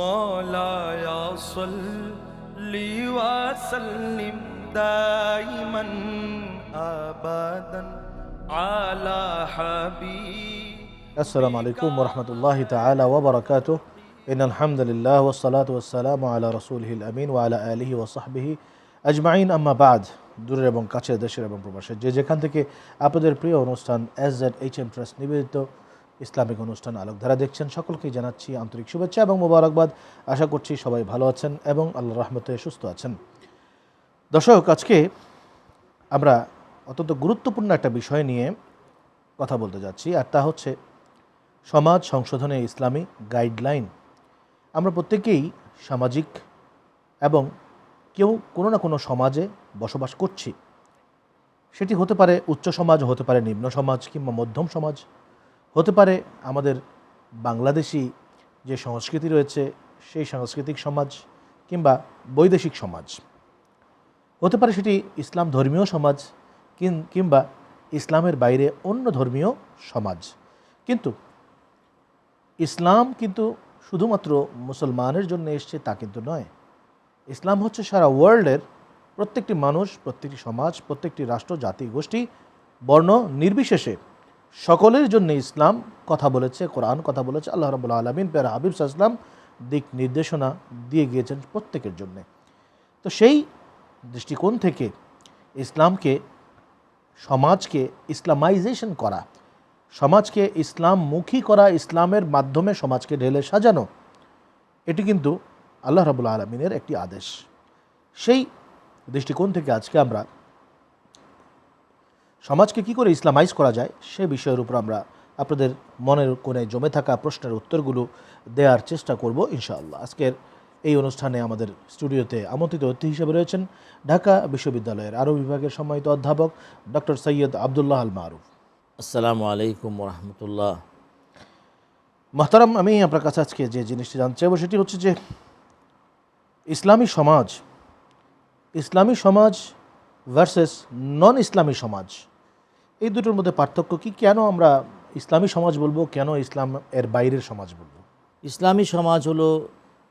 مولاي صل وسلم دائما ابدا على حبيب السلام عليكم ورحمة الله تعالى وبركاته إن الحمد لله والصلاة والسلام على رسوله الأمين وعلى آله وصحبه আজমাইন আম্মা বাদ দূরের এবং কাছের দেশের এবং প্রবাসের যে যেখান থেকে আপনাদের প্রিয় অনুষ্ঠান S Z H M trust নিবেদিত ইসলামিক অনুষ্ঠান আলোকধারা দেখছেন। সকলকেই জানাচ্ছি আন্তরিক শুভেচ্ছা এবং মোবারকবাদ। আশা করছি সবাই ভালো আছেন এবং আল্লাহ রহমতে সুস্থ আছেন। দর্শক, আজকে আমরা অত্যন্ত গুরুত্বপূর্ণ একটা বিষয় নিয়ে কথা বলতে যাচ্ছি, আর তা হচ্ছে সমাজ সংশোধনে ইসলামী গাইডলাইন। আমরা প্রত্যেকেই সামাজিক এবং কেউ কোনো না কোনো সমাজে বসবাস করছি। সেটি হতে পারে উচ্চ সমাজ, হতে পারে নিম্ন সমাজ কিংবা মধ্যম সমাজ। হতে পারে আমাদের বাংলাদেশি যে সংস্কৃতি রয়েছে, সেই সাংস্কৃতিক সমাজ কিংবা বৈদেশিক সমাজ। হতে পারে সেটি ইসলাম ধর্মীয় সমাজ কিংবা ইসলামের বাইরে অন্য ধর্মীয় সমাজ। কিন্তু ইসলাম কিন্তু শুধুমাত্র মুসলমানের জন্য এসছে তা কিন্তু নয়। ইসলাম হচ্ছে সারা ওয়ার্ল্ডের প্রত্যেকটি মানুষ, প্রত্যেকটি সমাজ, প্রত্যেকটি রাষ্ট্র, জাতি, গোষ্ঠী বর্ণ নির্বিশেষে সকলের জন্য ইসলাম কথা বলেছে, কোরআন কথা বলেছে, আল্লাহ রবুল্লা আলমিন পেরা হাবিব সাহসলাম দিক নির্দেশনা দিয়ে গিয়েছেন প্রত্যেকের জন্যে। তো সেই দৃষ্টিকোণ থেকে ইসলামকে, সমাজকে ইসলামাইজেশন করা, সমাজকে ইসলামমুখী করা, ইসলামের মাধ্যমে সমাজকে ঢেলে সাজানো, এটি কিন্তু আল্লাহ রাবুল আলমিনের একটি আদেশ। সেই দৃষ্টিকোণ থেকে আজকে আমরা সমাজকে কি করে ইসলামাইজ করা যায় সে বিষয়ের উপর আমরা আপনাদের মনের কোণে জমে থাকা প্রশ্নের উত্তরগুলো দেওয়ার চেষ্টা করব ইনশাআল্লাহ। আজকের এই অনুষ্ঠানে আমাদের স্টুডিওতে আমন্ত্রিত অতিথি হিসেবে রয়েছেন ঢাকা বিশ্ববিদ্যালয়ের আরও বিভাগের সম্মানিত অধ্যাপক ডক্টর সৈয়দ আবদুল্লাহ আল মারুফ। আসসালামু আলাইকুম রহমতুল্লাহ মহতারাম আমি আপনার কাছে আজকে যে জিনিসটি জানতে চাইব সেটি হচ্ছে যে ইসলামী সমাজ ইসলামী সমাজ ভার্সেস নন ইসলামী সমাজ এই দুটোর মধ্যে পার্থক্য কি? কেন আমরা ইসলামী সমাজ বলব? কেন ইসলাম এর বাইরের সমাজ বলব? ইসলামী সমাজ হলো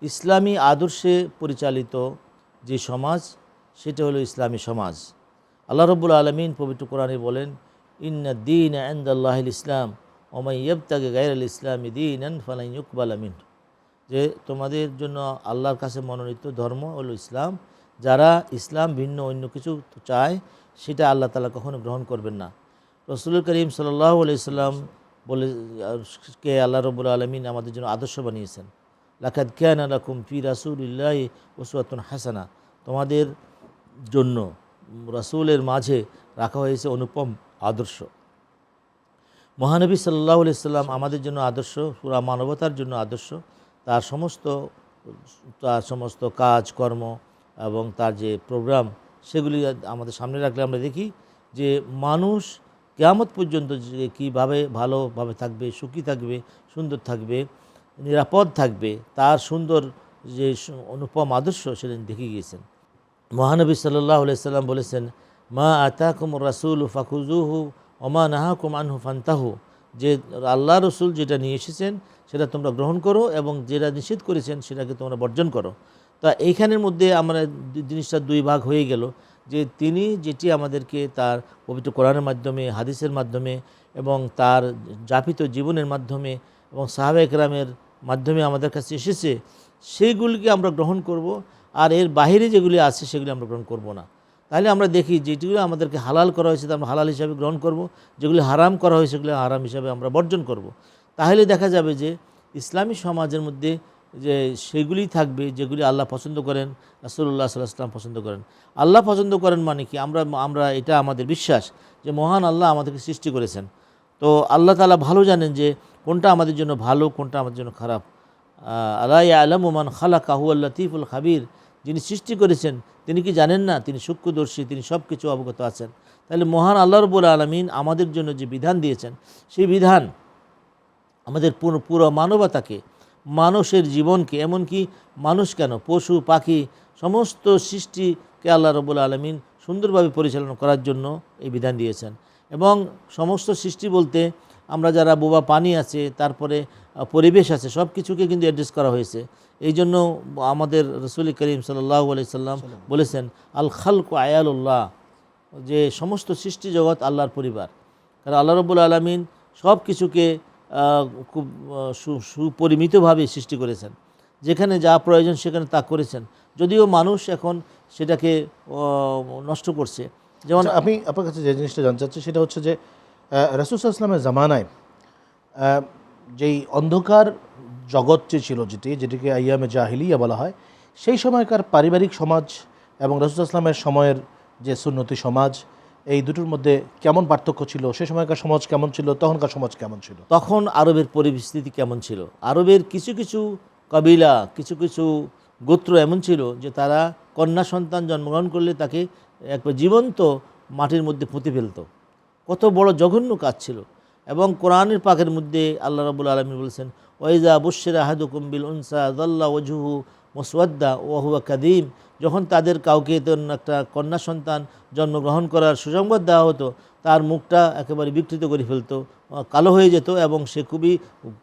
ইসলামী আদর্শে পরিচালিত যে সমাজ, সেটা হলো ইসলামী সমাজ। আল্লাহ রব্বুল আলমিন পবিত্র কোরআনে বলেন, ইন্না দিন আন্দাল্লাহিল ইসলাম ওমাই ইয়বতাকে গাইর ইসলামী দিন ফালাই ইকবাল আমিন যে তোমাদের জন্য আল্লাহর কাছে মনোনীত ধর্ম হলো ইসলাম। যারা ইসলাম ভিন্ন অন্য কিছু চায়, সেটা আল্লাহ তালা কখনো গ্রহণ করবেন না। রসুল করিম সাল্লাহ আলাইসাল্লাম বলে, কে আল্লাহ রবুল আলমিন আমাদের জন্য আদর্শ বানিয়েছেন। লাকাদ ক্যান আলাকুম ফি রাসুলিল্লাহ ওসুয়াতুন হাসানা। তোমাদের জন্য রাসুলের মাঝে রাখা হয়েছে অনুপম আদর্শ। মহানবী সাল্লাহ সাল্লাম আমাদের জন্য আদর্শ, পুরা মানবতার জন্য আদর্শ। তার সমস্ত তার সমস্ত কাজ, কর্ম এবং তার যে প্রোগ্রাম, সেগুলি আমাদের সামনে রাখলে আমরা দেখি যে মানুষ কেয়ামত পর্যন্ত যে কীভাবে ভালোভাবে থাকবে, সুখী থাকবে, সুন্দর থাকবে, নিরাপদ থাকবে, তার সুন্দর যে অনুপম আদর্শ সেদিন দেখে গিয়েছেন। মহানবী সাল্লাহ সাল্লাম বলেছেন, মা আতাকুম রাসুল ফাকুজুহু ওমা নাহাকুম আনহু ফান্তাহু। যে আল্লাহ রসুল যেটা নিয়ে এসেছেন, সেটা তোমরা গ্রহণ করো এবং যেটা নিষেধ করেছেন, সেটাকে তোমরা বর্জন করো। তা এইখানের মধ্যে আমরা জিনিসটা দুই ভাগ হয়ে গেল। যে তিনি যেটি আমাদেরকে তার পবিত্র কোরআনের মাধ্যমে, হাদিসের মাধ্যমে এবং তার যাপিত জীবনের মাধ্যমে এবং সাহাবা একরামের মাধ্যমে আমাদের কাছে এসেছে, সেইগুলিকে আমরা গ্রহণ করব আর এর বাইরে যেগুলি আছে সেগুলি আমরা গ্রহণ করব না তাহলে আমরা দেখি যেগুলো আমাদেরকে হালাল করা হয়েছে তা আমরা হালাল হিসাবে গ্রহণ করব, যেগুলি হারাম করা হয়েছে সেগুলি হারাম হিসাবে আমরা বর্জন করব। তাহলে দেখা যাবে যে ইসলামী সমাজের মধ্যে যে সেগুলি থাকবে, যেগুলি আল্লাহ পছন্দ করেন রাসুল্লাহ সাল্লাহ সাল্লাম পছন্দ করেন। আল্লাহ পছন্দ করেন মানে কি? আমরা আমরা এটা আমাদের বিশ্বাস যে মহান আল্লাহ আমাদেরকে সৃষ্টি করেছেন। তো আল্লাহ তালা ভালো জানেন যে কোনটা আমাদের জন্য ভালো, কোনটা আমাদের জন্য খারাপ। আল্লাহ আলম ওমান খালা কাহু আল্লাহ তিফুল খাবির। যিনি সৃষ্টি করেছেন, তিনি কি জানেন না? তিনি সূক্ষ্মদর্শী, তিনি সব কিছু অবগত আছেন। তাহলে মহান আল্লাহ রবুল আলমিন আমাদের জন্য যে বিধান দিয়েছেন, সেই বিধান আমাদের পুরো পুরো মানবতাকে মানুষের জীবনকে এমনকি মানুষ কেন? পশু পাখি সমস্ত সৃষ্টিকে আল্লাহ রবুল আলমিন সুন্দরভাবে পরিচালনা করার জন্য এই বিধান দিয়েছেন। এবং সমস্ত সৃষ্টি বলতে আমরা যারা বোবা পানি আছে তারপরে পরিবেশ আছে সব কিছুকে কিন্তু অ্যাড্রেস করা হয়েছে। এই জন্য আমাদের রসুল করিম সাল্লাহ সাল্লাম বলেছেন আল খালক আয়ালুল্লাহ যে সমস্ত সৃষ্টি জগৎ আল্লাহর পরিবার। কারণ আল্লাহ রব্বুল আলমিন সব কিছুকে খুব সুপরিমিতভাবে সৃষ্টি করেছেন। যেখানে যা প্রয়োজন সেখানে তা করেছেন। যদিও মানুষ এখন সেটাকে নষ্ট করছে। যেমন আচ্ছা, আমি আপনার কাছে যে জিনিসটা জানতে চাচ্ছি সেটা হচ্ছে যে রসুল ইসলামের জামানায় যেই অন্ধকার জগৎ যে ছিল যেটি যেটিকে আইয়ামে জাহিলিয়া বলা হয় সেই সময়কার পারিবারিক সমাজ এবং রসুল ইসলামের সময়ের যে সুন্নতি সমাজ এই দুটোর মধ্যে কেমন পার্থক্য ছিল? সে সময়কার সমাজ কেমন ছিল? তখনকার সমাজ কেমন ছিল? তখন আরবের পরিস্থিতি কেমন ছিল? আরবের কিছু কিছু কবিলা, কিছু কিছু গোত্র এমন ছিল যে তারা কন্যা সন্তান জন্মগ্রহণ করলে তাকে একবার জীবন্ত মাটির মধ্যে পুঁতে ফেলত। কত বড় জঘন্য কাজ ছিল। এবং কোরআনের পাকের মধ্যে আল্লাহ রাবুল আলমী বলেছেন ওয়াইজা বুশের আহাদু কুম্বিল উনসা দল্লা ওজুহু মোসওয়াদ্দা ওয়াহুয়া কাদিম, যখন তাদের কাউকে একটা কন্যা সন্তান জন্মগ্রহণ করার সুসংবাদ দেওয়া হতো, তার মুখটা একেবারে বিকৃত করে ফেলতো কালো হয়ে যেত এবং সে খুবই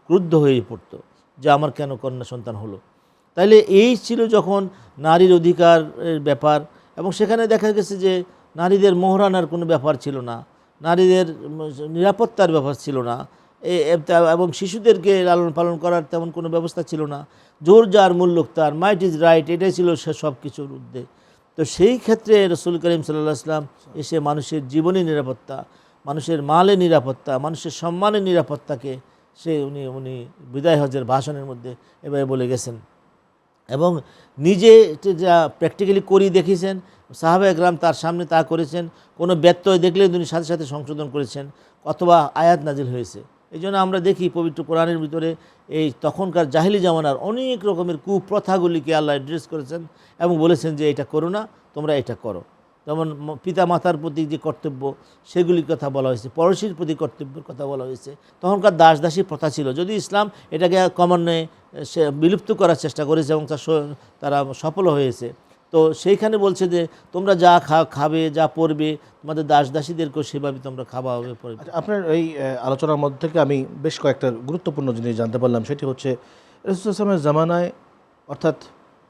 ক্রুদ্ধ হয়ে পড়তো যে আমার কেন কন্যা সন্তান হলো। তাইলে এই ছিল যখন নারীর অধিকারের ব্যাপার এবং সেখানে দেখা গেছে যে নারীদের মোহরানার কোনো ব্যাপার ছিল না, নারীদের নিরাপত্তার ব্যাপার ছিল না এবং শিশুদেরকে লালন পালন করার তেমন কোনো ব্যবস্থা ছিল না। জোর যার মূল্য তার মাইট ইজ রাইট এটাই ছিল সে সব কিছুর উদ্যোগ তো সেই ক্ষেত্রে রসুল করিম সাল্লাহ আসলাম এসে মানুষের জীবনী নিরাপত্তা, মানুষের মালের নিরাপত্তা, মানুষের সম্মানের নিরাপত্তাকে সে উনি উনি বিদায় হজের ভাষণের মধ্যে এভাবে বলে গেছেন। এবং নিজে যা প্র্যাকটিক্যালি করি দেখিয়েছেন সাহাবা একরাম তার সামনে তা করেছেন, কোনো ব্যত্যয় দেখলে তিনি সাথে সাথে সংশোধন করেছেন, অথবা আয়াত নাজিল হয়েছে। এই জন্য আমরা দেখি পবিত্র কোরআনের ভিতরে এই তখনকার জাহিলি জামানার অনেক রকমের কুপ্রথাগুলিকে আল্লাহ অ্যাড্রেস করেছেন এবং বলেছেন যে এটা করো না, তোমরা এটা করো। যেমন পিতা মাতার প্রতি যে কর্তব্য, সেগুলির কথা বলা হয়েছে। পড়োশির প্রতি কর্তব্যের কথা বলা হয়েছে। তখনকার দাস দাসী প্রথা ছিল। যদি ইসলাম এটাকে ক্রমান্বয়ে সে বিলুপ্ত করার চেষ্টা করেছে এবং তার সফল হয়েছে তো সেইখানে বলছে যে তোমরা যা খা খাবে যা পড়বে তোমাদের দাস দাসীদেরকেও সেভাবে তোমরা খাওয়া হবে পড়বে। আচ্ছা, আপনার এই আলোচনার মধ্যে থেকে আমি বেশ কয়েকটা গুরুত্বপূর্ণ জিনিস জানতে পারলাম। সেটি হচ্ছে রসুল ইসলামের জামানায় অর্থাৎ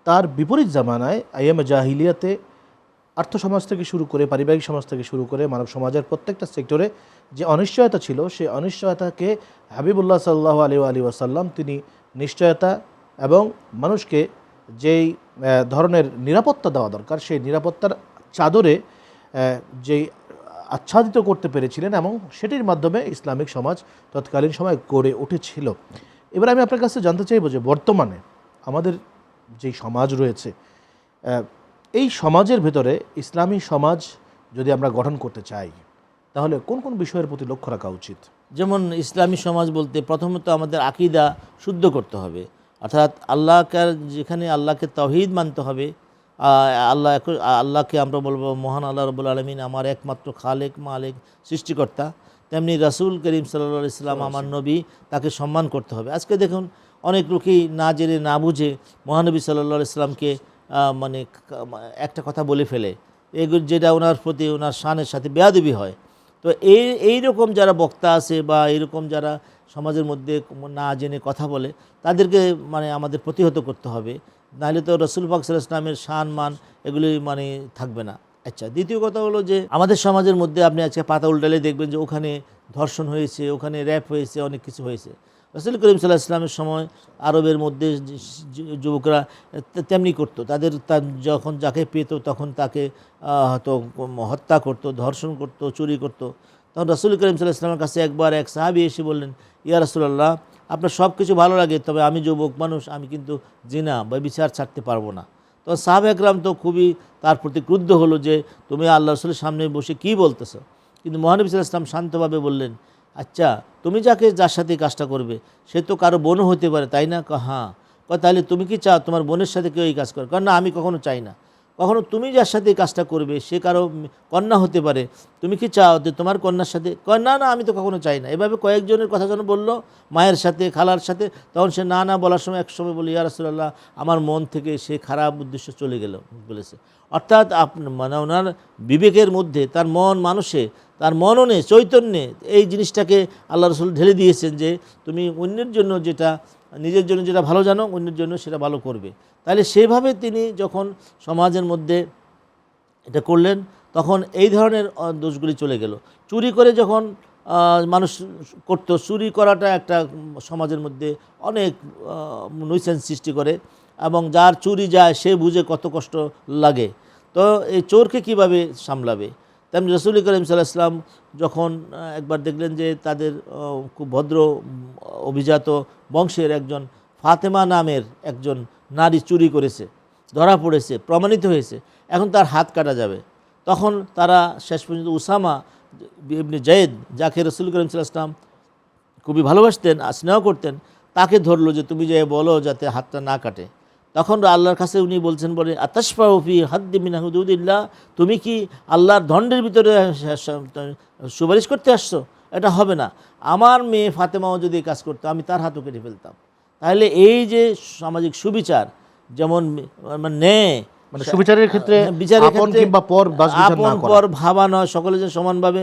তার বিপরীত জামানায় আইএম জাহিলিয়াতে আর্থ সমাজ থেকে শুরু করে পারিবারিক সমাজ থেকে শুরু করে মানব সমাজের প্রত্যেকটা সেক্টরে যে অনিশ্চয়তা ছিল সেই অনিশ্চয়তাকে হাবিবুল্লাহ সাল্লাহ আলী আলী ওয়াসাল্লাম তিনি নিশ্চয়তা এবং মানুষকে যেই ধরনের নিরাপত্তা দেওয়া দরকার, সেই নিরাপত্তার চাদরে যেই আচ্ছাদিত করতে পেরেছিলেন এবং সেটির মাধ্যমে ইসলামিক সমাজ তৎকালীন সময় গড়ে উঠেছিল। এবার আমি আপনার কাছে জানতে চাইব যে বর্তমানে আমাদের যেই সমাজ রয়েছে এই সমাজের ভেতরে ইসলামী সমাজ যদি আমরা গঠন করতে চাই, তাহলে কোন কোন বিষয়ের প্রতি লক্ষ্য রাখা উচিত? যেমন ইসলামী সমাজ বলতে প্রথমত আমাদের আকিদা শুদ্ধ করতে হবে। অর্থাৎ আল্লাহকে যেখানে আল্লাহকে তহিদ মানতে হবে আল্লাহ আল্লাহকে আমরা বলব মহান আল্লাহ রবুল আলমিন আমার একমাত্র খালেক মালেক সৃষ্টিকর্তা। তেমনি রাসূল করিম সাল্লা ইসলাম আমার নবী তাকে সম্মান করতে হবে। আজকে দেখুন অনেক লোকই না জেনে না বুঝে মহানবী সাল্লা ইসলামকে মানে একটা কথা বলে ফেলে। এগুলো যেটা ওনার প্রতি ওনার শানের সাথে বেয়াদবি হয়। তো এই এই রকম যারা বক্তা আছে বা এরকম যারা সমাজের মধ্যে না জেনে কথা বলে, তাদেরকে মানে আমাদের প্রতিহত করতে হবে। নাহলে তো রসুল পাক সাল্লাহ ইসলামের শান, মান এগুলি মানে থাকবে না। আচ্ছা দ্বিতীয় কথা হলো যে আমাদের সমাজের মধ্যে আপনি আজকে পাতা উল্টালে দেখবেন যে ওখানে ধর্ষণ হয়েছে, ওখানে র্যাপ হয়েছে, অনেক কিছু হয়েছে। রসুল করিম সাল্লাহ ইসলামের সময় আরবের মধ্যে যুবকরা তেমনি করতো। তাদের যখন যাকে পেত তখন তাকে হয়তো হত্যা করতো, ধর্ষণ করতো, চুরি করতো। তখন রসুল করিম সাল্লাহ ইসলামের কাছে একবার এক সাহাবি এসে বললেন, ইয়া রসুল্লাহ আপনার সব কিছু ভালো লাগে, তবে আমি যুবক মানুষ, আমি কিন্তু জিনা বা বিচার ছাড়তে পারব না। তো সাহাব একরাম তো খুবই তার প্রতি ক্রুদ্ধ হলো যে, তুমি আল্লাহ রসুলের সামনে বসে কি বলতেছো? কিন্তু মহানবী সাল্লাহ ইসলাম শান্তভাবে বললেন আচ্ছা তুমি যাকে যার সাথে কাজটা করবে, সে তো কারও বোনও হতে পারে, তাই না? হ্যাঁ। তাহলে তুমি কি চাও, তোমার বোনের সাথে কেউ এই কাজ করে কারণ না, আমি কখনো চাই না। কখনো তুমি যার সাথে কাজটা করবে, সে কারও কন্যা হতে পারে। তুমি কি চাও যে তোমার কন্যার সাথে? না না, আমি তো কখনো চাই না। এভাবে কয়েকজনের কথা যেন বলল, মায়ের সাথে, খালার সাথে, তখন সে না না বলার সময় এক সময় বলি ইয়া রাসূলুল্লাহ, আমার মন থেকে সে খারাপ উদ্দেশ্য চলে গেল, বলেছে। অর্থাৎ আপনার মানে ওনার বিবেকের মধ্যে, তার মন মানুষে, তার মননে চৈতন্যে। এই জিনিসটাকে আল্লাহ রসুল ঢেলে দিয়েছেন যে, তুমি অন্যের জন্য যেটা নিজের জন্য যেটা ভালো জানো, অন্যের জন্য সেটা ভালো করবে। তাহলে সেভাবে তিনি যখন সমাজের মধ্যে এটা করলেন, তখন এই ধরনের দোষগুলি চলে গেল। চুরি করে যখন মানুষ করতো, চুরি করাটা একটা সমাজের মধ্যে অনেক নুইসেন্স সৃষ্টি করে এবং যার চুরি যায়, সে বুঝে কত কষ্ট লাগে। তো এই চোরকে কীভাবে সামলাবে? তেমনি রসুল করিম সাল্লাহ ইসলাম যখন একবার দেখলেন যে তাদের খুব ভদ্র অভিজাত বংশের একজন ফাতেমা নামের একজন নারী চুরি করেছে, ধরা পড়েছে, প্রমাণিত হয়েছে, এখন তার হাত কাটা যাবে। তখন তারা শেষ পর্যন্ত উসামা ইবনে জয়েদ, যাকে রসুল করিম সাল্লাহ ইসলাম খুবই ভালোবাসতেন, আর স্নেহ করতেন, তাকে ধরলো যে, তুমি যে বলো যাতে হাতটা না কাটে। তখন আল্লাহর কাছে উনি বলছেন, বলে আতাসফাউফি হাদ্দি মিনা হুদুদিল্লাহ, তুমি কি আল্লাহর দণ্ডের ভিতরে সুপারিশ করতে আসছো? এটা হবে না। আমার মেয়ে ফাতেমাও যদি কাজ করতো, আমি তার হাতও কেটে ফেলতাম। তাহলে এই যে সামাজিক সুবিচার, যেমন মানে মানে সুবিচারের ক্ষেত্রে হ্যাঁ, বিচারের ক্ষেত্রে কিংবা পর আপন পর ভাবা নয় সকলে যে সমানভাবে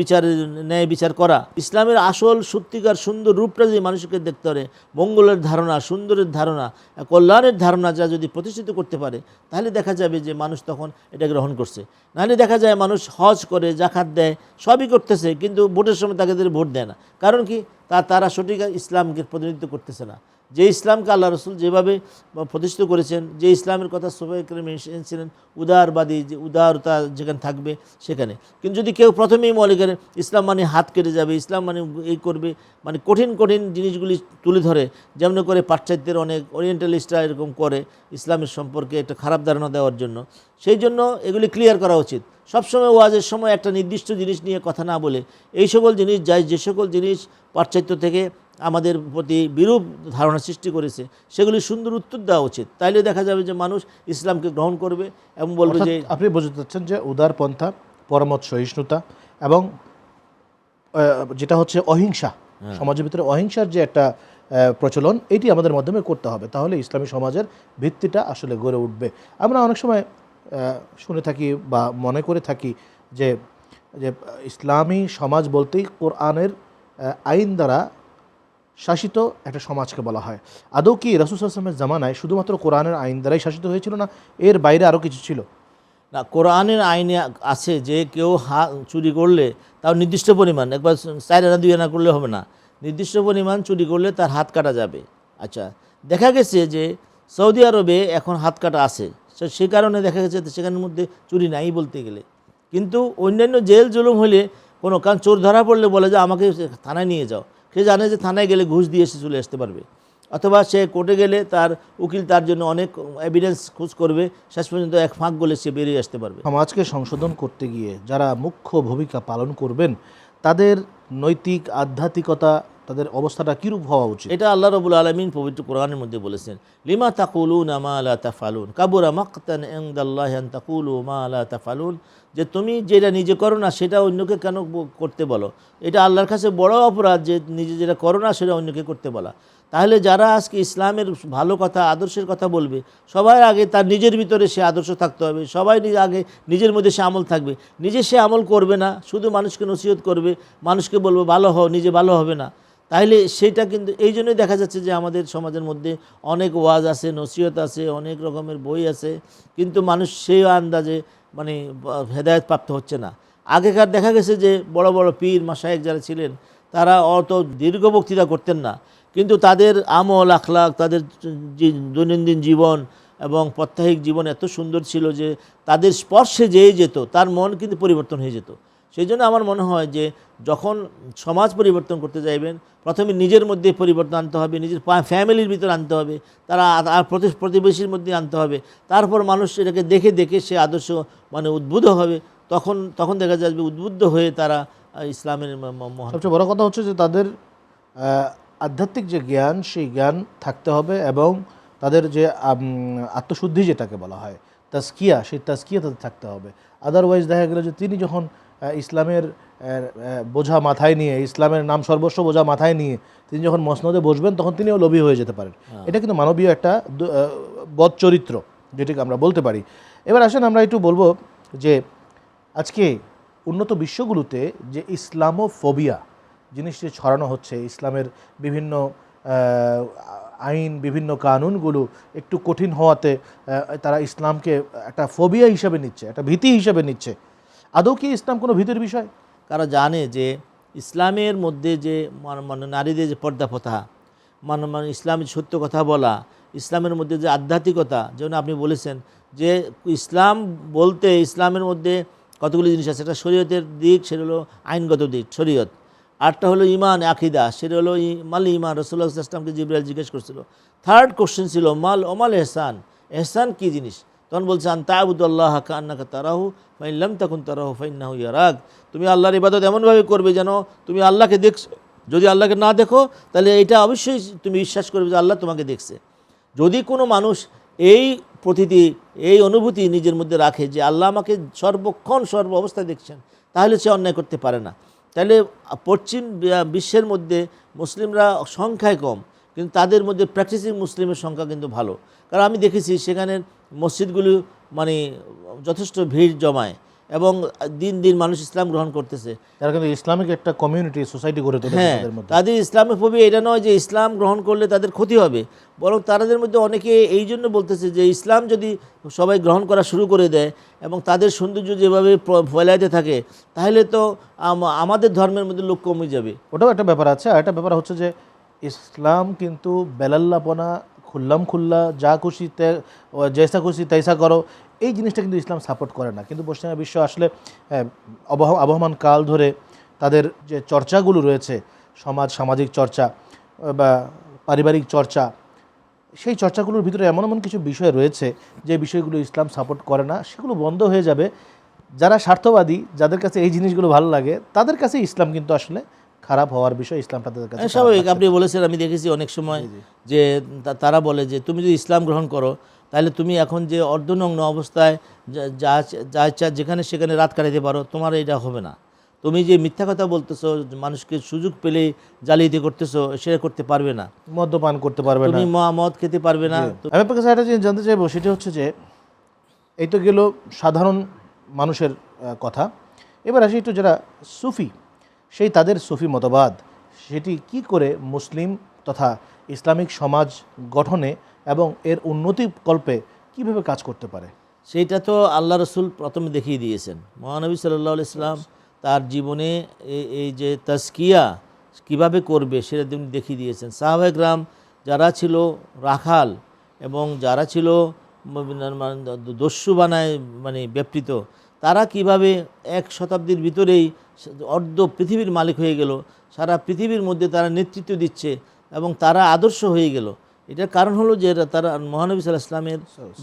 বিচারের ন্যায় বিচার করা। ইসলামের আসল সত্যিকার সুন্দর রূপটা যদি মানুষকে দেখতে পারে মঙ্গলের ধারণা সুন্দরের ধারণা কল্যাণের ধারণা যা যদি প্রতিষ্ঠিত করতে পারে তাহলে দেখা যাবে যে মানুষ তখন এটা গ্রহণ করছে। নাহলে দেখা যায় মানুষ হজ করে জাকাত দেয় সবই করতেছে কিন্তু ভোটের সময় তাকে ভোট দেয় না। কারণ কি? তা তারা সঠিক ইসলামকে প্রতিনিধিত্ব করতেছে না। যে ইসলামকে আল্লাহ রসুল যেভাবে প্রতিষ্ঠিত করেছেন, যে ইসলামের কথা সবাই এনেছিলেন, উদারবাদী যে উদারতা যেখানে থাকবে সেখানে। কিন্তু যদি কেউ প্রথমেই মনে করে ইসলাম মানে হাত কেটে যাবে, ইসলাম মানে এই করবে মানে কঠিন কঠিন জিনিসগুলি তুলে ধরে, যেমন করে পাশ্চাত্যের অনেক ওরিয়েন্টালিস্টরা এরকম করে ইসলামের সম্পর্কে একটা খারাপ ধারণা দেওয়ার জন্য, সেই জন্য এগুলি ক্লিয়ার করা উচিত। সবসময় ওয়াজের সময় একটা নির্দিষ্ট জিনিস নিয়ে কথা না বলে, এই সকল জিনিস, যাই যে সকল জিনিস পাশ্চাত্য থেকে আমাদের প্রতি বিরূপ ধারণা সৃষ্টি করেছে সেগুলি সুন্দর উত্তর দেওয়া উচিত। তাইলে দেখা যাবে যে মানুষ ইসলামকে গ্রহণ করবে এবং বলবে যে আপনি বোঝাতে চাচ্ছেন যে উদারপন্থা পরমত সহিষ্ণুতা এবং যেটা হচ্ছে অহিংসা। সমাজের ভিতরে অহিংসার যে একটা প্রচলন এটি আমাদের মাধ্যমে করতে হবে। তাহলে ইসলামী সমাজের ভিত্তিটা আসলে গড়ে উঠবে। আমরা অনেক সময় শুনে থাকি বা মনে করে থাকি যে যে ইসলামী সমাজ বলতেই কোরআনের আইন দ্বারা শাসিত একটা সমাজকে বলা হয়। আদৌ কি রসুল আসলামের জামানায় শুধুমাত্র কোরআনের আইন দ্বারাই শাসিত হয়েছিল না এর বাইরে আরও কিছু ছিল? না, কোরআনের আইনে আছে যে কেউ হা, চুরি করলে তাও নির্দিষ্ট পরিমাণ, একবার চার আনা দুই আনা করলে হবে না। নির্দিষ্ট পরিমাণ চুরি করলে তার হাত কাটা যাবে। আচ্ছা দেখা গেছে যে সৌদি আরবে এখন হাত কাটা আছে। সে কারণে দেখা গেছে সেখানের মধ্যে চুরি নাই বলতে গেলে। কিন্তু অন্যান্য জেল জুলুম হলে কোনো কারণ চোর ধরা পড়লে বলে যে আমাকে থানায় নিয়ে যাও। সে জানে যে থানায় গেলে ঘুষ দিয়ে সে চলে আসতে পারবে। অথবা সে কোর্টে গেলে তার উকিল তার জন্য অনেক এভিডেন্স খোঁজ করবে, শেষ পর্যন্ত এক ফাঁক গলে সে বেরিয়ে আসতে পারবে। সমাজকে সংশোধন করতে গিয়ে যারা মুখ্য ভূমিকা পালন করবেন, তাদের নৈতিক, আধ্যাত্মিকতা তাদের অবস্থাটা কীরূপ হওয়া উচিত? এটা আল্লাহ রবুল আলমিন পবিত্র কোরআনের মধ্যে বলেছেন, লিমা তাকুলুন আমা আলা তাফালুন? কাবুরা মাক্তান ইনদাল্লাহি আন তাকুলু মা তাফালুন। যে তুমি যেটা নিজে করো না, সেটা অন্যকে কেন করতে বলো? এটা আল্লাহর কাছে বড় অপরাধ যে নিজে যেটা করো না, সেটা অন্যকে করতে বলা। তাহলে যারা আজকে ইসলামের ভালো কথা, আদর্শের কথা বলবে, সবার আগে তার নিজের ভিতরে সে আদর্শ থাকতে হবে। সবাই নিজে আগে নিজের মধ্যে সে আমল থাকবে। নিজে সে আমল করবে না, শুধু মানুষকে নসিহত করবে, মানুষকে বলবে, ভালো হও, নিজে ভালো হবে না। তাইলে সেটা কিন্তু, এই জন্যই দেখা যাচ্ছে যে আমাদের সমাজের মধ্যে অনেক ওয়াজ আছে, নসিহত আছে, অনেক রকমের বই আছে, কিন্তু মানুষ সেই আন্দাজে মানে হেদায়ত প্রাপ্ত হচ্ছে না। আগেকার দেখা গেছে যে বড় বড় পীর মাসায়েক যারা ছিলেন, তারা অত দীর্ঘ বক্তৃতা করতেন না। কিন্তু তাদের আমল, আখলাক, তাদের দৈনন্দিন জীবন এবং প্রত্যাহিক জীবন এত সুন্দর ছিল যে তাদের স্পর্শে যেয়ে যেত, তার মন কিন্তু পরিবর্তন হয়ে যেত। সেই জন্য আমার মনে হয় যে যখন সমাজ পরিবর্তন করতে যাইবেন প্রথমে নিজের মধ্যে পরিবর্তন আনতে হবে, নিজের ফ্যামিলির ভিতরে আনতে হবে, তারা আর প্রতি- প্রতিবেশীর মধ্যে আনতে হবে। তারপর মানুষ এটাকে দেখে দেখে সে আদর্শ মানে উদ্বুদ্ধ হবে। তখন তখন দেখা যাবে উদ্বুদ্ধ হয়ে তারা ইসলামের সবচেয়ে বড় কথা হচ্ছে যে তাদের আধ্যাত্মিক যে জ্ঞান, সেই জ্ঞান থাকতে হবে এবং তাদের যে আত্মশুদ্ধি যেটাকে বলা হয় তাস্কিয়া সেই তাস্কিয়া তাদের থাকতে হবে। আদারওয়াইজ দেখা গেল যে তিনি যখন ইসলামের বোঝা মাথায় নিয়ে ইসলামের নাম সর্বস্ব বোঝা মাথায় নিয়ে তিনি যখন মসনদে বসবেন তখন তিনিও লোভী হয়ে যেতে পারেন। এটা কিন্তু মানবীয় একটা বদ চরিত্র যেটিকে আমরা বলতে পারি। এবার আসেন আমরা একটু বলব যে আজকে উন্নত বিশ্বগুলোতে যে ইসলামোফোবিয়া জিনিসটি ছড়ানো হচ্ছে ইসলামের বিভিন্ন আইন বিভিন্ন কানুনগুলো একটু কঠিন হওয়াতে তারা ইসলামকে একটা ফোবিয়া হিসাবে নিচ্ছে একটা ভীতি হিসাবে নিচ্ছে। আদৌ কি ইসলাম কোনো ভীতির বিষয়? কারা জানে যে ইসলামের মধ্যে যে মানে নারীদের যে পর্দা প্রথা মানে মানে ইসলামের সত্য কথা বলা, ইসলামের মধ্যে যে আধ্যাত্মিকতা, যেমন আপনি বলেছেন যে ইসলাম বলতে ইসলামের মধ্যে কতগুলি জিনিস আছে? সেটা শরীয়তের দিক, সেটা হলো আইনগত দিক, শরীয়ত। আরটা হলো ইমান, আকিদা, সেটা হলো মাল ইমান রসুল্লাহ ইসলামকে জিব্রাইল জিজ্ঞেস করছিল। থার্ড কোশ্চেন ছিল, মাল ওমাল এহসান। এহসান কী জিনিস? তখন বলছে, আন তাবুদুল্লাহ কান্নাকা তারাহু ফাইল্লাম তখন তারাহু, ফাইন্নাহু ইয়ারাগ তুমি আল্লাহর ইবাদত এমনভাবে করবে যেন তুমি আল্লাহকে দেখছ, যদি আল্লাহকে না দেখো, তাহলে এটা অবশ্যই তুমি বিশ্বাস করবে যে আল্লাহ তোমাকে দেখছে। যদি কোনো মানুষ এই প্রতিটি, এই অনুভূতি নিজের মধ্যে রাখে যে আল্লাহ আমাকে সর্বক্ষণ, সর্ব অবস্থায় দেখছেন, তাহলে সে অন্যায় করতে পারে না। তাহলে পশ্চিম বিশ্বের মধ্যে মুসলিমরা সংখ্যায় কম, কিন্তু তাদের মধ্যে প্র্যাকটিসিং মুসলিমের সংখ্যা কিন্তু ভালো। কারণ আমি দেখেছি সেখানের মসজিদগুলো মানে যথেষ্ট ভিড় জমায় এবং দিন দিন মানুষ ইসলাম গ্রহণ করতেছে। তারা কিন্তু ইসলামিক একটা কমিউনিটি সোসাইটি গড়ে তোলে হ্যাঁ তাদের ইসলামের ফবি এটা নয় যে ইসলাম গ্রহণ করলে তাদের ক্ষতি হবে বরং তাদের মধ্যে অনেকে এই জন্য বলতেছে যে ইসলাম যদি সবাই গ্রহণ করা শুরু করে দেয় এবং তাদের সৌন্দর্য যেভাবে ফেলাইতে থাকে তাহলে তো আমাদের ধর্মের মধ্যে লোক কমে যাবে। ওটাও একটা ব্যাপার আছে। আর একটা ব্যাপার হচ্ছে যে ইসলাম কিন্তু বেলাল্লাপনা খুল্লাম খুল্লা, যা খুশি জেসা খুশি তৈসা করো, এই জিনিসটা কিন্তু ইসলাম সাপোর্ট করে না। কিন্তু পশ্চিমা বিশ্ব আসলে আবহমান কাল ধরে তাদের যে চর্চাগুলো রয়েছে, সমাজ, সামাজিক চর্চা বা পারিবারিক চর্চা, সেই চর্চাগুলোর ভিতরে এমন এমন কিছু বিষয় রয়েছে, যে বিষয়গুলো ইসলাম সাপোর্ট করে না, সেগুলো বন্ধ হয়ে যাবে। যারা স্বার্থবাদী, যাদের কাছে এই জিনিসগুলো ভালো লাগে, তাদের কাছে ইসলাম কিন্তু আসলে খারাপ হওয়ার বিষয় ইসলাম তাদের কাছে হ্যাঁ, স্বাভাবিক। আপনি বলেছেন আমি দেখেছি অনেক সময় যে তারা বলে যে তুমি যদি ইসলাম গ্রহণ করো তাহলে তুমি এখন যে অর্ধনগ্ন অবস্থায় যা- যা যেখানে সেখানে রাত কাটাতে পারো তোমার এটা হবে না। তুমি যে মিথ্যা কথা বলতেছো মানুষকে সুযোগ পেলে জালিয়াতি করতেছো সেটা করতে পারবে না। মদ্যপান করতে পারবে না। তুমি ম- মদ খেতে পারবে না। আমি আপনার কাছে একটা জিনিস জানতে চাইব সেটা হচ্ছে যে এই তো গেল সাধারণ মানুষের কথা। এবার আসি একটু যারা সুফি সেই তাদের সুফি মতবাদ। সেটি কি করে মুসলিম তথা ইসলামিক সমাজ গঠনে এবং এর উন্নতি কল্পে কীভাবে কাজ করতে পারে? সেইটা তো আল্লাহ রসুল প্রথমে দেখিয়ে দিয়েছেন। মহানবী সাল্লাহ ইসলাম তার জীবনে এই যে তাস্কিয়া কীভাবে করবে সেটা তিনি দেখিয়ে দিয়েছেন। সাহাবাগ্রাম যারা ছিল রাখাল এবং যারা ছিল মানে দস্যু বানায় মানে ব্যাপৃত তারা কীভাবে এক শতাব্দীর ভিতরেই অর্ধ পৃথিবীর মালিক হয়ে গেল সারা পৃথিবীর মধ্যে তারা নেতৃত্ব দিচ্ছে এবং তারা আদর্শ হয়ে গেল। এটার কারণ হলো যে তারা মহানবী সাল্লাহ ইসলামের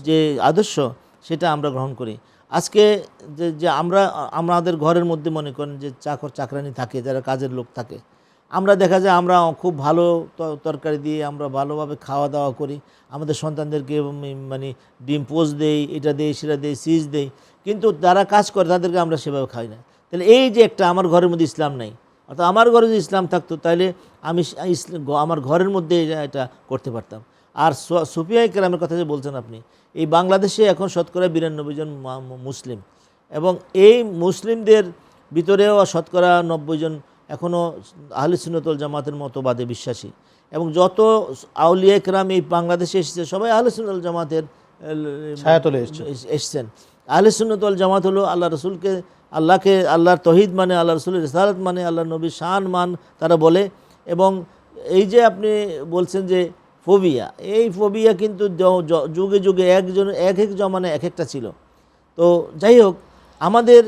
যে আদর্শ সেটা আমরা গ্রহণ করি। আজকে যে যে আমরা আমাদের ঘরের মধ্যে মনে করেন যে চাকর চাকরানি থাকে যারা কাজের লোক থাকে। আমরা দেখা যায় আমরা খুব ভালো তরকারি দিয়ে আমরা ভালোভাবে খাওয়া দাওয়া করি। আমাদের সন্তানদেরকে মানে ডিম পোজ দেই এটা দেই সেটা দেই সিজ দেই। কিন্তু যারা কাজ করে তাদেরকে আমরা সেভাবে খাই না। তাহলে এই যে একটা আমার ঘরের মধ্যে ইসলাম নেই অর্থাৎ আমার ঘরে যদি ইসলাম থাকতো তাহলে আমি আমার ঘরের মধ্যে এটা- করতে পারতাম আর সুফিয়া কেরামের কথা যে বলছেন আপনি এই বাংলাদেশে এখন শতকরা বিরানব্বই জন মুসলিম এবং এই মুসলিমদের ভিতরেও শতকরা নব্বই জন এখনও আহলে সুন্নতল জামাতের মতবাদে বিশ্বাসী এবং যত আউলিয়া কেরাম এই বাংলাদেশে এসেছে সবাই আহলে সুন্নতল জামাতের। এসছেন আহলে সুন্নতল জামাত হলো আল্লাহ রসুলকে, আল্লাহকে, আল্লাহর তহিদ মানে আল্লাহ রসুলের রেসালত মানে আল্লাহ নবীর শান মান তারা বলে। এবং এই যে আপনি বলছেন যে ফোবিয়া, এই ফোবিয়া কিন্তু যুগে যুগে একজন, এক এক জমানে এক একটা ছিল। তো যাই হোক, আমাদের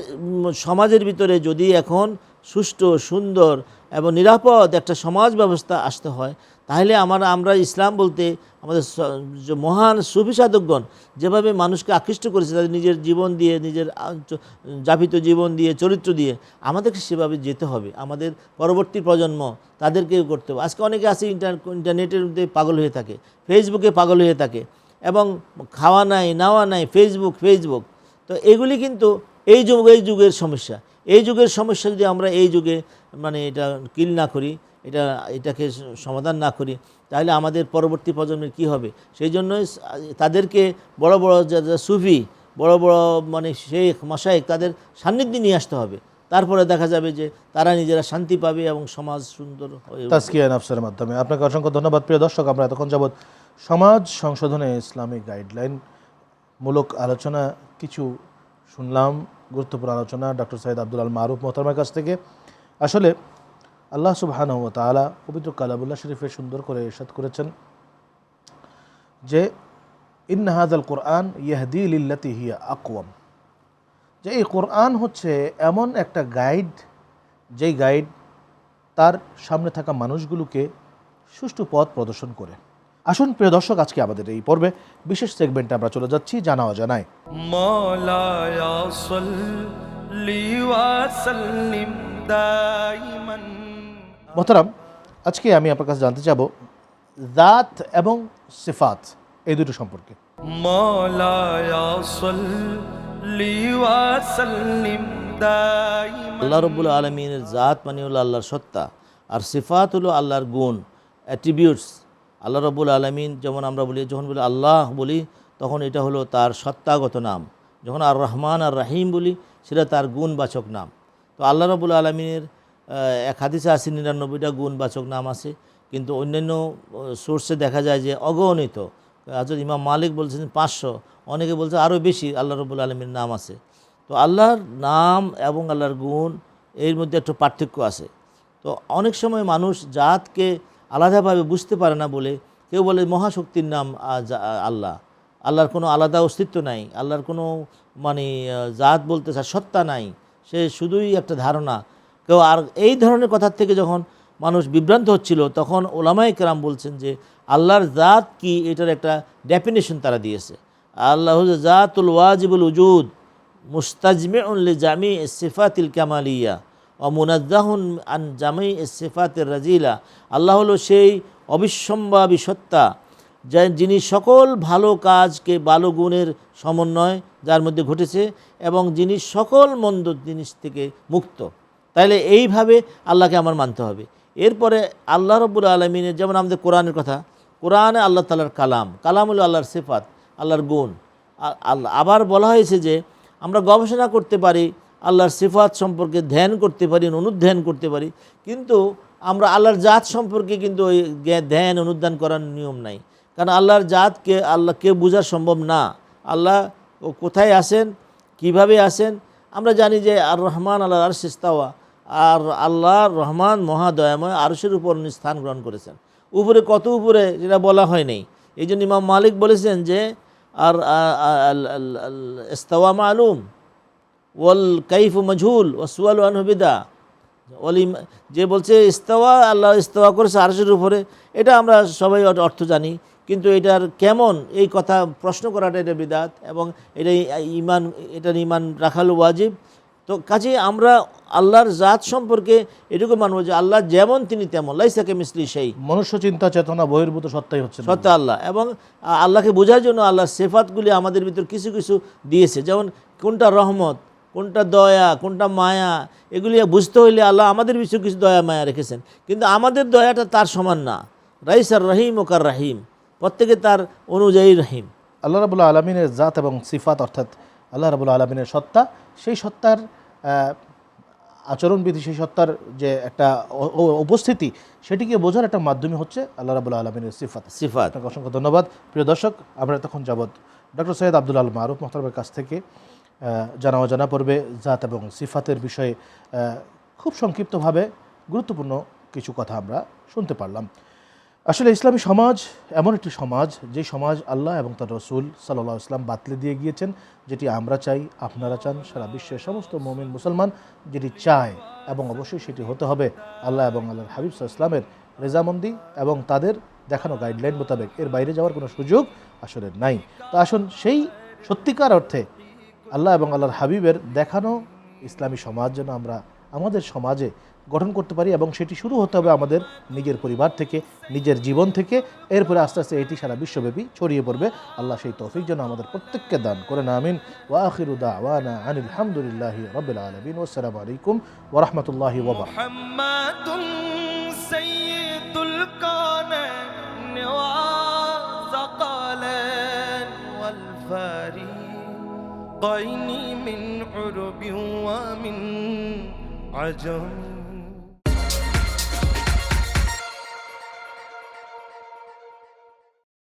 সমাজের ভিতরে যদি এখন সুষ্ঠু, সুন্দর এবং নিরাপদ একটা সমাজ ব্যবস্থা আসতে হয় তাহলে আমরা আমরা ইসলাম বলতে আমাদের মহান সুফি সাধকগণ যেভাবে মানুষকে আকৃষ্ট করেছে, তাদের নিজের জীবন দিয়ে, নিজের যাপিত জীবন দিয়ে, চরিত্র দিয়ে, আমাদেরকে সেভাবে যেতে হবে। আমাদের পরবর্তী প্রজন্ম তাদেরকে করতে হবে। আজকে অনেকে আছে ইন্টার, ইন্টারনেটের মধ্যে পাগল হয়ে থাকে, ফেসবুকে পাগল হয়ে থাকে এবং খাওয়া নাই, নাওয়া নাই, ফেসবুক ফেসবুক। তো এগুলি কিন্তু এই যুগ, এই যুগের সমস্যা। এই যুগের সমস্যা যদি আমরা এই যুগে মানে এটা কিল না করি এটা, এটাকে সমাধান না করি, তাহলে আমাদের পরবর্তী প্রজন্মের কি হবে? সেই জন্যই স- তাদেরকে বড় বড় যারা সুফি, বড় বড় মানে শেখ মশাইক তাদের সান্নিধ্যে নিয়ে আসতে হবে। তারপরে দেখা যাবে যে তারা নিজেরা শান্তি পাবে এবং সমাজ সুন্দর হয়ে উঠবে। তাজকিয়া মাধ্যমে। আপনাকে অসংখ্য ধন্যবাদ। প্রিয় দর্শক, আমরা এতক্ষণ যাবৎ সমাজ সংশোধনে ইসলামিক গাইডলাইন মূলক আলোচনা কিছু শুনলাম, গুরুত্বপূর্ণ আলোচনা ডক্টর সৈয়দ আব্দুল আল মারুফ মোহতারমার কাছ থেকে। আসলে আল্লাহ সুবাহানহ তালা পবিত্র কালামুল্লাহ শরীফে সুন্দর করে এরশাদ করেছেন যে ইন্নাহাজ আল কোরআন ইয়াহদি লিল্লাতি হিয়া আকওয়াম। যে, এই কোরআন হচ্ছে এমন একটা গাইড, যেই গাইড তার সামনে থাকা মানুষগুলোকে সুষ্ঠু পথ প্রদর্শন করে। আসুন প্রিয় দর্শক, আজকে আমাদের এই পর্বে বিশেষ সেগমেন্টে আমরা চলে যাচ্ছি, জানা অজানায়। মোহতারাম আজকে আমি আপনার কাছে জানতে চাবো জাত এবং সিফাত এই দুটো সম্পর্কে। আল্লাহ রবুল আলমিনের জাত মানে হলো আল্লাহর সত্তা আর সিফাত হলো আল্লাহর গুণ অ্যাট্রিবিউটস আল্লাহ রবুল আলমিন যেমন আমরা বলি যখন বলি আল্লাহ বলি তখন এটা হলো তার সত্তাগত নাম। যখন আর রহমান আর রাহিম বলি সেটা তার গুণবাচক নাম। তো আল্লাহ রবুল আলমিনের এক হাদিসে আছে নিরানব্বইটা গুণবাচক নাম আছে। কিন্তু অন্যান্য সোর্সে দেখা যায় যে অগণিত। হাজর ইমাম মালিক বলছেন পাঁচশো। অনেকে বলছে আরও বেশি, আল্লাহ রব্বুল আলমীর নাম আছে। তো আল্লাহর নাম এবং আল্লাহর গুণ, এর মধ্যে একটু পার্থক্য আছে। তো অনেক সময় মানুষ জাতকে আলাদাভাবে বুঝতে পারে না বলে কেউ বলে মহাশক্তির নাম আল্লাহ। আল্লাহর কোনো আলাদা অস্তিত্ব নাই। আল্লাহর কোনো মানে জাত বলতে সত্তা নাই। সে শুধুই একটা ধারণা। কেউ আর এই ধরনের কথার থেকে যখন মানুষ বিভ্রান্ত হচ্ছিল, তখন ওলামাই কেরাম বলছেন যে, আল্লাহর জাত কি এটার একটা ডেফিনেশন তারা দিয়েছে। আল্লাহ জাতুল ওয়াজিবুল উজুদ মুস্তাজমিউল জামি সিফাতিল কামালিয়া ও মুনাজ্জাহুন আন জামি সিফাতের রাজিলা। আল্লাহ হলো সেই অবিসম্ভাবী সত্তা যা যিনি সকল ভালো কাজকে ভালো গুণের সমন্বয় যার মধ্যে ঘটেছে এবং যিনি সকল মন্দ জিনিস থেকে মুক্ত। তাইলে এইভাবে আল্লাহকে আমার মানতে হবে। এরপরে আল্লাহ রব্বুল আলমিনের, যেমন আমাদের কোরআনের কথা, কোরআনে আল্লাহ তালার কালাম। কালাম হলো আল্লাহর সেফাত, আল্লাহর গুণ। আবার বলা হয়েছে যে, আমরা গবেষণা করতে পারি, আল্লাহর সিফাত সম্পর্কে ধ্যান করতে পারি, অনুধ্যান করতে পারি, কিন্তু আমরা আল্লাহর জাত সম্পর্কে কিন্তু ওই ধ্যান, অনুধ্যান করার নিয়ম নাই। কারণ আল্লাহর জাতকে আল্লাহ কেউ বোঝা সম্ভব না। আল্লাহ কোথায় আসেন কীভাবে আসেন আমরা জানি যে আর রহমান আল্লাহ আর সিস্তাওয়া আর আল্লাহ রহমান মহাদয়াময় আরশের উপর উনি স্থান গ্রহণ করেছেন। উপরে কত উপরে যেটা বলা হয় নাই এই জন্য ইমাম মালিক বলেছেন যে, আর ইস্তাওয়া মালুম, ওয়াল কাইফ মজহুল ও সুয়াল আনহবিদা ইম- যে বলছে ইস্তাওয়া, আল্লাহ ইস্তাওয়া করেছে আরশের উপরে, এটা আমরা সবাই অর্থ জানি, কিন্তু এটার কেমন এই কথা প্রশ্ন করাটা এটা বিদাত এবং এটা ইমান, এটার ইমান রাখাল ওয়াজিব। তো কাজে আমরা আল্লাহর জাত সম্পর্কে এটুকু মানব যে আল্লাহ যেমন তিনি তেমন লাইসাকে মিসলি সেই মনুষ্য চিন্তা চেতনা বহির্ভূত সত্তাই হচ্ছে। সত্য আল্লাহ। এবং আল্লাহকে বোঝার জন্য আল্লাহর সেফাতগুলি আমাদের ভিতর কিছু কিছু দিয়েছে। যেমন কোনটা রহমত কোনটা দয়া কোনটা মায়া এগুলি বুঝতে হইলে আল্লাহ আমাদের কিছু কিছু দয়া মায়া রেখেছেন। কিন্তু আমাদের দয়াটা তার সমান না। রাইস আর রহিম ওকার রাহিম প্রত্যেকে তার অনুযায়ী রহিম। আল্লাহ রাবুল্লাহ আলমিনের জাত এবং সিফাত অর্থাৎ আল্লাহ রাবুল্লাহ আলমিনের সত্তা সেই সত্তার আচরণবিধি সেই সত্তার যে একটা উপস্থিতি সেটিকে বোঝার একটা মাধ্যমে হচ্ছে আল্লাহ রাবুল্লাহ আলমিনের সিফাত। সিফাত। আপনাকে অসংখ্য ধন্যবাদ। প্রিয় দর্শক আমরা তখন যাবৎ ডক্টর সৈয়দ আব্দুল আল মারুফ মোহতারমের কাছ থেকে জানা অজানা পড়বে জাত এবং সিফাতের বিষয়ে খুব সংক্ষিপ্তভাবে গুরুত্বপূর্ণ কিছু কথা আমরা শুনতে পারলাম। আসলে ইসলামী সমাজ এমন একটি সমাজ, যে সমাজ আল্লাহ এবং তার রসুল সাল্লাহ ইসলাম বাতলে দিয়ে গিয়েছেন, যেটি আমরা চাই, আপনারা চান, সারা বিশ্বের সমস্ত মমিন মুসলমান যেটি চায় এবং অবশ্যই সেটি হতে হবে। আল্লাহ এবং আল্লাহর হাবিব ইসলামের রেজামন্দি এবং তাদের দেখানো গাইডলাইন মোতাবেক। এর বাইরে যাওয়ার কোনো সুযোগ আসলে নাই। তো আসুন সেই সত্যিকার অর্থে আল্লাহ এবং আল্লাহর হাবিবের দেখানো ইসলামী সমাজ যেন আমরা, আমাদের সমাজে গঠন করতে পারি এবং সেটি শুরু হতে হবে আমাদের নিজের পরিবার থেকে নিজের জীবন থেকে এরপরে আস্তে আস্তে এটি সারা বিশ্বব্যাপী ছড়িয়ে পড়বে আল্লাহ সেই তৌফিক যেন আমাদের প্রত্যেককে দান করে না আমিন ওয়াখিরুদা ওয়ানা আনিল হামদুলিল্লাহি রবিল আলমিন ওসালামু আলাইকুম ওরহমতুল্লাহি ওবর محمد سيد الكونين وثقلين والفريقين من عرب ومن عجم